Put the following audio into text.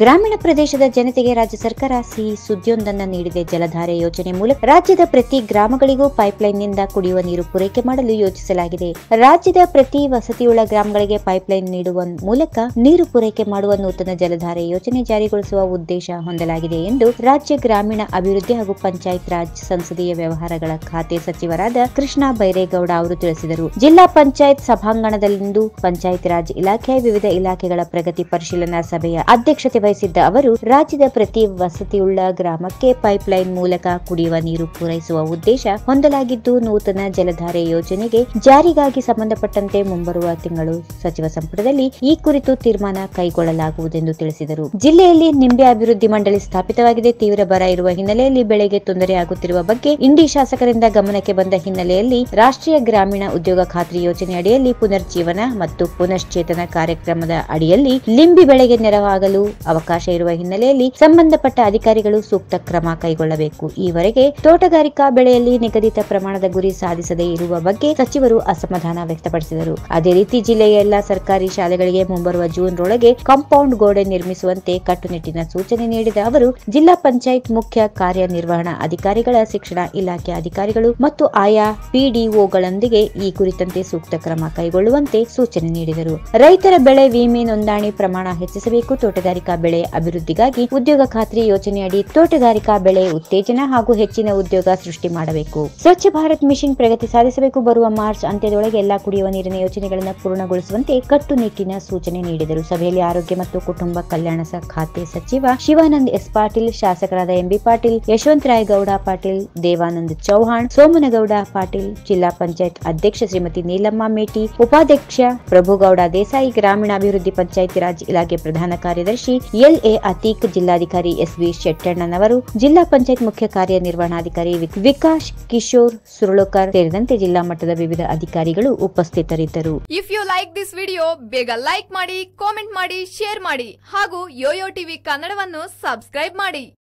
ಗ್ರಾಮೀಣ ಪ್ರದೇಶದ ಜನತೆಗೆ ರಾಜ್ಯ ಸರ್ಕಾರ ಸಿಹಿ ಸುದ್ದಿಯೊಂದನ್ನು ನೀಡಿದೆ. ಜಲಧಾರೆ ಯೋಜನೆ ಮೂಲಕ ರಾಜ್ಯದ ಪ್ರತಿ ಗ್ರಾಮಗಳಿಗೂ ಪೈಪ್ಲೈನ್ನಿಂದ ಕುಡಿಯುವ ನೀರು ಪೂರೈಕೆ ಮಾಡಲು ಯೋಜಿಸಲಾಗಿದೆ. ರಾಜ್ಯದ ಪ್ರತಿ ವಸತಿಯುಳ್ಳ ಗ್ರಾಮಗಳಿಗೆ ಪೈಪ್ಲೈನ್ ನೀಡುವ ಮೂಲಕ ನೀರು ಪೂರೈಕೆ ಮಾಡುವ ನೂತನ ಜಲಧಾರೆ ಯೋಜನೆ ಜಾರಿಗೊಳಿಸುವ ಉದ್ದೇಶ ಹೊಂದಲಾಗಿದೆ ಎಂದು ರಾಜ್ಯ ಗ್ರಾಮೀಣ ಅಭಿವೃದ್ಧಿ ಹಾಗೂ ಪಂಚಾಯತ್ ರಾಜ್ ಸಂಸದೀಯ ವ್ಯವಹಾರಗಳ ಖಾತೆ ಸಚಿವರಾದ ಕೃಷ್ಣ ಬೈರೇಗೌಡ ಅವರು ತಿಳಿಸಿದರು. ಜಿಲ್ಲಾ ಪಂಚಾಯತ್ ಸಭಾಂಗಣದಲ್ಲಿಂದು ಪಂಚಾಯತ್ ರಾಜ್ ಇಲಾಖೆಯ ವಿವಿಧ ಇಲಾಖೆಗಳ ಪ್ರಗತಿ ಪರಿಶೀಲನಾ ಸಭೆಯ ಅಧ್ಯಕ್ಷತೆ ವಹಿಸಿದ್ದ ಅವರು, ರಾಜ್ಯದ ಪ್ರತಿ ವಸತಿಯುಳ್ಳ ಗ್ರಾಮಕ್ಕೆ ಪೈಪ್ಲೈನ್ ಮೂಲಕ ಕುಡಿಯುವ ನೀರು ಪೂರೈಸುವ ಉದ್ದೇಶ ಹೊಂದಲಾಗಿದ್ದು, ನೂತನ ಜಲಧಾರೆ ಯೋಜನೆಗೆ ಜಾರಿಗಾಗಿ ಸಂಬಂಧಪಟ್ಟಂತೆ ಮುಂಬರುವ ತಿಂಗಳು ಸಚಿವ ಸಂಪುಟದಲ್ಲಿ ಈ ಕುರಿತು ತೀರ್ಮಾನ ಕೈಗೊಳ್ಳಲಾಗುವುದೆಂದು ತಿಳಿಸಿದರು. ಜಿಲ್ಲೆಯಲ್ಲಿ ನಿಂಬೆ ಅಭಿವೃದ್ಧಿ ಮಂಡಳಿ ಸ್ಥಾಪಿತವಾಗಿದೆ. ತೀವ್ರ ಬರ ಇರುವ ಹಿನ್ನೆಲೆಯಲ್ಲಿ ಬೆಳೆಗೆ ತೊಂದರೆಯಾಗುತ್ತಿರುವ ಬಗ್ಗೆ ಇಂಡಿ ಶಾಸಕರಿಂದ ಗಮನಕ್ಕೆ ಬಂದ ಹಿನ್ನೆಲೆಯಲ್ಲಿ ರಾಷ್ಟ್ರೀಯ ಗ್ರಾಮೀಣ ಉದ್ಯೋಗ ಖಾತ್ರಿ ಯೋಜನೆ ಅಡಿಯಲ್ಲಿ ಪುನರ್ಜೀವನ ಮತ್ತು ಪುನಶ್ಚೇತನ ಕಾರ್ಯಕ್ರಮದ ಅಡಿಯಲ್ಲಿ ಲಿಂಬಿ ಬೆಳೆಗೆ ನೆರವಾಗಲು ಅವಕಾಶ ಇರುವ ಹಿನ್ನೆಲೆಯಲ್ಲಿ ಸಂಬಂಧಪಟ್ಟ ಅಧಿಕಾರಿಗಳು ಸೂಕ್ತ ಕ್ರಮ ಕೈಗೊಳ್ಳಬೇಕು. ಈವರೆಗೆ ತೋಟಗಾರಿಕಾ ಬೆಳೆಯಲ್ಲಿ ನಿಗದಿತ ಪ್ರಮಾಣದ ಗುರಿ ಸಾಧಿಸದೇ ಇರುವ ಬಗ್ಗೆ ಸಚಿವರು ಅಸಮಾಧಾನ ವ್ಯಕ್ತಪಡಿಸಿದರು. ಅದೇ ರೀತಿ ಜಿಲ್ಲೆಯ ಎಲ್ಲಾ ಸರ್ಕಾರಿ ಶಾಲೆಗಳಿಗೆ ಮುಂಬರುವ ಜೂನ್ ರೊಳಗೆ ಕಾಂಪೌಂಡ್ ಗೋಡೆ ನಿರ್ಮಿಸುವಂತೆ ಕಟ್ಟುನಿಟ್ಟಿನ ಸೂಚನೆ ನೀಡಿದ ಅವರು, ಜಿಲ್ಲಾ ಪಂಚಾಯತ್ ಮುಖ್ಯ ಕಾರ್ಯನಿರ್ವಹಣಾ ಅಧಿಕಾರಿಗಳ ಶಿಕ್ಷಣ ಇಲಾಖೆ ಅಧಿಕಾರಿಗಳು ಮತ್ತು ಆಯಾ ಪಿಡಿಒಗಳೊಂದಿಗೆ ಈ ಕುರಿತಂತೆ ಸೂಕ್ತ ಕ್ರಮ ಕೈಗೊಳ್ಳುವಂತೆ ಸೂಚನೆ ನೀಡಿದರು. ರೈತರ ಬೆಳೆ ವಿಮೆ ನೋಂದಣಿ ಪ್ರಮಾಣ ಹೆಚ್ಚಿಸಬೇಕು, ತೋಟಗಾರಿಕಾ ಬೆಳೆ ಅಭಿವೃದ್ಧಿಗಾಗಿ ಉದ್ಯೋಗ ಖಾತ್ರಿ ಯೋಜನೆಯಡಿ ತೋಟಗಾರಿಕಾ ಬೆಳೆ ಉತ್ತೇಜನ ಹಾಗೂ ಹೆಚ್ಚಿನ ಉದ್ಯೋಗ ಸೃಷ್ಟಿ ಮಾಡಬೇಕು. ಸ್ವಚ್ಛ ಭಾರತ್ ಮಿಷನ್ ಪ್ರಗತಿ ಸಾಧಿಸಬೇಕು. ಬರುವ ಮಾರ್ಚ್ ಅಂತ್ಯದೊಳಗೆ ಎಲ್ಲಾ ಕುಡಿಯುವ ನೀರಿನ ಯೋಜನೆಗಳನ್ನು ಪೂರ್ಣಗೊಳಿಸುವಂತೆ ಕಟ್ಟುನಿಟ್ಟಿನ ಸೂಚನೆ ನೀಡಿದರು. ಸಭೆಯಲ್ಲಿ ಆರೋಗ್ಯ ಮತ್ತು ಕುಟುಂಬ ಕಲ್ಯಾಣ ಖಾತೆ ಸಚಿವ ಶಿವಾನಂದ್ ಎಸ್ ಪಾಟೀಲ್, ಶಾಸಕರಾದ ಎಂಬಿ ಪಾಟೀಲ್ ಯಶವಂತರಾಯ ಗೌಡ ಪಾಟೀಲ್, ದೇವಾನಂದ್ ಚೌಹಾಣ್, ಸೋಮನಗೌಡ ಪಾಟೀಲ್, ಜಿಲ್ಲಾ ಪಂಚಾಯತ್ ಅಧ್ಯಕ್ಷ ಶ್ರೀಮತಿ ನೀಲಮ್ಮ ಮೇಟಿ, ಉಪಾಧ್ಯಕ್ಷ ಪ್ರಭುಗೌಡ ದೇಸಾಯಿ, ಗ್ರಾಮೀಣಾಭಿವೃದ್ಧಿ ಪಂಚಾಯತ್ ರಾಜ್ ಇಲಾಖೆ ಪ್ರಧಾನ ಕಾರ್ಯದರ್ಶಿ ಎಲ್ಎ ಅತೀಕ್ ಜಿಲ್ಲಾಧಿಕಾರಿ ಎಸ್ವಿ ಶೆಟ್ಟಣ್ಣನವರು, ಜಿಲ್ಲಾ ಪಂಚಾಯತ್ ಮುಖ್ಯ ಕಾರ್ಯನಿರ್ವಹಣಾಧಿಕಾರಿ ವಿ- ವಿಕಾಸ್ ಕಿಶೋರ್ ಸುರಳಕರ್ ಸೇರಿದಂತೆ ಜಿಲ್ಲಾ ಮಟ್ಟದ ವಿವಿಧ ಅಧಿಕಾರಿಗಳು ಉಪಸ್ಥಿತರಿದ್ದರು. If you like this video ಬೇಗ ಲೈಕ್ ಮಾಡಿ ಕಾಮೆಂಟ್ ಮಾಡಿ ಶೇರ್ ಮಾಡಿ ಹಾಗೂ ಯೋಯೋ ಟಿವಿ ಕನ್ನಡವನ್ನು ಸಬ್ಸ್ಕ್ರೈಬ್ ಮಾಡಿ.